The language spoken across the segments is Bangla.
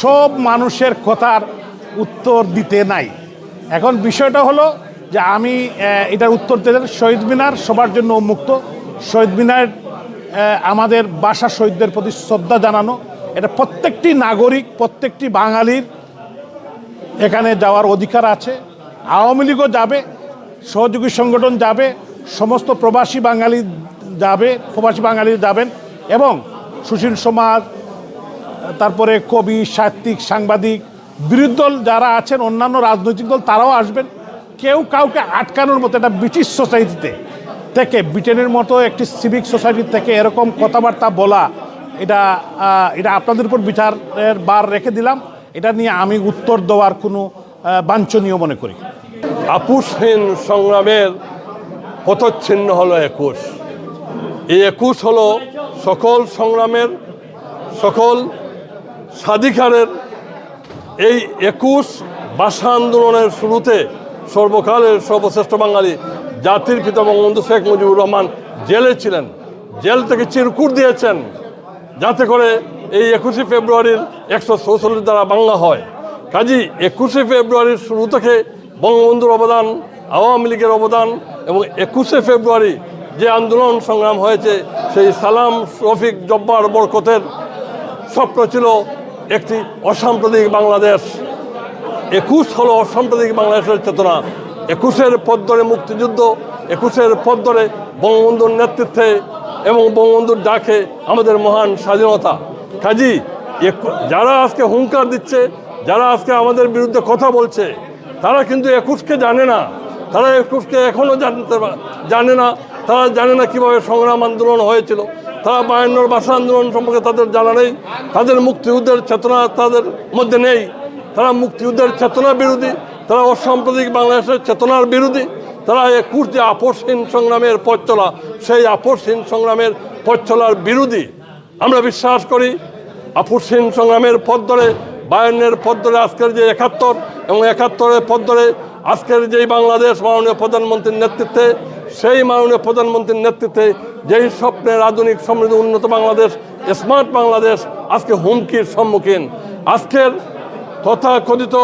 সব মানুষের কথার উত্তর দিতে নাই। এখন বিষয়টা হলো যে আমি এটার উত্তর দিতে শহীদ মিনার সবার জন্য উন্মুক্ত। শহীদ মিনার আমাদের বাসা শহীদদের প্রতি শ্রদ্ধা জানানো। এটা প্রত্যেকটি নাগরিক, প্রত্যেকটি বাঙালির এখানে যাওয়ার অধিকার আছে। আওয়ামী লীগও যাবে, সহযোগী সংগঠন যাবে, সমস্ত প্রবাসী বাঙালি যাবে, প্রবাসী বাঙালি যাবেন এবং সুশীল সমাজ তারপরে কবি, সাহিত্যিক, সাংবাদিক, বিরোধী দল যারা আছেন, অন্যান্য রাজনৈতিক দল, তারাও আসবেন। কেউ কাউকে আটকানোর মতো একটা ব্রিটিশ সোসাইটিতে থেকে, ব্রিটেনের মতো একটি সিভিক সোসাইটি থেকে এরকম কথাবার্তা বলা, এটা এটা আপনাদের উপর বিচারের বার রেখে দিলাম। এটা নিয়ে আমি উত্তর দেওয়ার কোনো বাঞ্ছনীয় মনে করি। আপুসহীন সংগ্রামের পথচ্ছিন্ন হলো একুশ। এই একুশ হলো সকল সংগ্রামের সকল স্বাধিকারের এই একুশ ভাষা আন্দোলনের শুরুতে সর্বকালের সর্বশ্রেষ্ঠ বাঙালি জাতির পিতা বঙ্গবন্ধু শেখ মুজিবুর রহমান জেলে ছিলেন। জেল থেকে চিরকুট দিয়েছেন যাতে করে এই একুশে ফেব্রুয়ারির একশো চৌচল্লিশ দ্বারা বাংলা হয়। কাজী একুশে ফেব্রুয়ারির শুরু থেকে বঙ্গবন্ধুর অবদান, আওয়ামী লীগের অবদান এবং একুশে ফেব্রুয়ারি যে আন্দোলন সংগ্রাম হয়েছে, সেই সালাম, রফিক, জব্বার বরকতের স্বপ্ন ছিল একটি অসাম্প্রদায়িক বাংলাদেশ। একুশ হলো অসাম্প্রদায়িক বাংলাদেশের চেতনা। একুশের পথ ধরে মুক্তিযুদ্ধ, একুশের পথ ধরে বঙ্গবন্ধুর নেতৃত্বে এবং বঙ্গবন্ধুর ডাকে আমাদের মহান স্বাধীনতা। কাজী যারা আজকে হুঙ্কার দিচ্ছে, যারা আজকে আমাদের বিরুদ্ধে কথা বলছে, তারা কিন্তু একুশকে জানে না। তারা একুশকে এখনও জানতে জানে না। তারা জানে না কীভাবে সংগ্রাম আন্দোলন হয়েছিল। তারা বায়ান্নর ভাষা আন্দোলন সম্পর্কে তাদের জানা নেই। তাদের মুক্তিযুদ্ধের চেতনা তাদের মধ্যে নেই। তারা মুক্তিযুদ্ধের চেতনা বিরোধী, তারা অসাম্প্রদায়িক বাংলাদেশের চেতনার বিরোধী, তারা একুশ যে আপসহীন সংগ্রামের পথ চলা, সেই আপসহীন সংগ্রামের পথ চলার বিরোধী। আমরা বিশ্বাস করি আপসহীন সংগ্রামের পথ ধরে, বায়ান্নের পথ ধরে আজকের যে একাত্তর এবং একাত্তরের পথ ধরে আজকের যেই বাংলাদেশ মাননীয় প্রধানমন্ত্রীর নেতৃত্বে সেই মাননীয় প্রধানমন্ত্রীর নেতৃত্বে যেই স্বপ্নের আধুনিক সমৃদ্ধ উন্নত বাংলাদেশ, স্মার্ট বাংলাদেশ আজকে হুমকির সম্মুখীন। আজকের তথাকথিত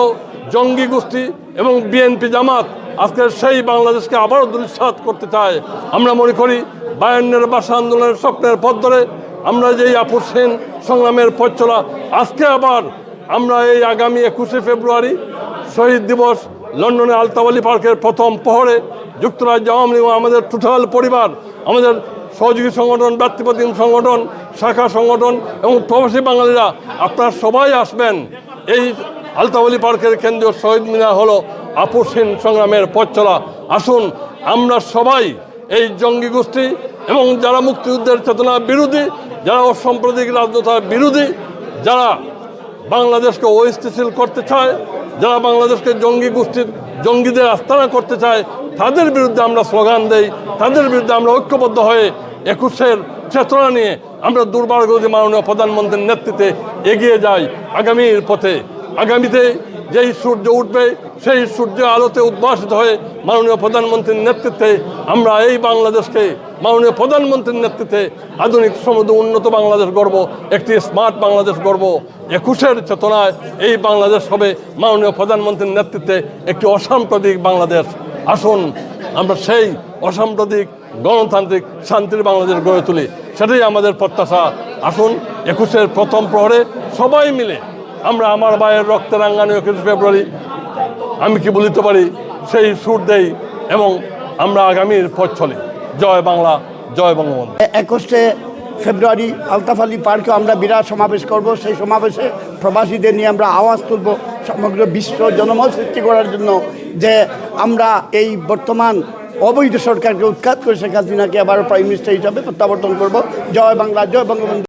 জঙ্গি গোষ্ঠী এবং বিএনপি জামাত আজকের সেই বাংলাদেশকে আবারও দুলিশাত করতে চায়। আমরা মনে করি বায়ান্নের ভাষা আন্দোলনের স্বপ্নের পথ ধরে আমরা যেই আপসহীন সংগ্রামের পথ চলা, আজকে আবার আমরা এই আগামী একুশে ফেব্রুয়ারি শহীদ দিবস লন্ডনে আলতাওয়ালি পার্কের প্রথম প্রহরে যুক্তরাজ্য আওয়ামী লীগ আমাদের টোটাল পরিবার, আমাদের সহযোগী সংগঠন, ব্যক্তিপ্রতিম সংগঠন, শাখা সংগঠন এবং প্রবাসী বাঙালিরা, আপনারা সবাই আসবেন। এই আলতাওয়ালি পার্কের কেন্দ্রীয় শহীদ মিনার হলো আপসহীন সংগ্রামের পথ চলা আসুন, আমরা সবাই এই জঙ্গি গোষ্ঠী এবং যারা মুক্তিযুদ্ধের চেতনা বিরোধী, যারা অসাম্প্রদায়িক রাজনৈতিক বিরোধী, যারা বাংলাদেশকে অস্থিতিশীল করতে চায় যারা বাংলাদেশকে জঙ্গি গোষ্ঠীর, জঙ্গিদের আস্তানা করতে চায়, তাদের বিরুদ্ধে আমরা স্লোগান দেই, তাদের বিরুদ্ধে আমরা ঐক্যবদ্ধ হয়ে একুশের চেতনা নিয়ে আমরা দুর্বার মাননীয় প্রধানমন্ত্রীর নেতৃত্বে এগিয়ে যাই আগামীর পথে। আগামীতে যেই সূর্য উঠবে, সেই সূর্য আলোতে উদ্ভাসিত হয়ে মাননীয় প্রধানমন্ত্রীর নেতৃত্বে আমরা এই বাংলাদেশকে, মাননীয় প্রধানমন্ত্রীর নেতৃত্বে আধুনিক সমৃদ্ধ উন্নত বাংলাদেশ গর্ব একটি স্মার্ট বাংলাদেশ গর্ব একুশের চেতনায় এই বাংলাদেশ হবে মাননীয় প্রধানমন্ত্রীর নেতৃত্বে একটি অসাম্প্রদায়িক বাংলাদেশ। আসুন আমরা সেই অসাম্প্রদায়িক, গণতান্ত্রিক, শান্তির বাংলাদেশ গড়ে তুলি। সেটাই আমাদের প্রত্যাশা। আসুন একুশের প্রথম প্রহরে সবাই মিলে আমরা আমার ভাইয়ের রক্তের রাঙ্গানি একুশে ফেব্রুয়ারি। আমি কি বলিতে পারি? সেই সুর দেই এবং আমরা আগামীর পথ চলি। জয় বাংলা, জয় বঙ্গবন্ধু। একুশে ফেব্রুয়ারি আলতাফ আলী পার্কে আমরা বিরাট সমাবেশ করব। সেই সমাবেশে প্রবাসীদের নিয়ে আমরা আওয়াজ তুলব সমগ্র বিশ্ব জনমত সৃষ্টি করার জন্য যে আমরা এই বর্তমান অবৈধ সরকারকে উৎখাত করে শেখ হাসিনাকে আবার প্রাইম মিনিস্টার হিসাবে প্রত্যাবর্তন করব। জয় বাংলা, জয় বঙ্গবন্ধু।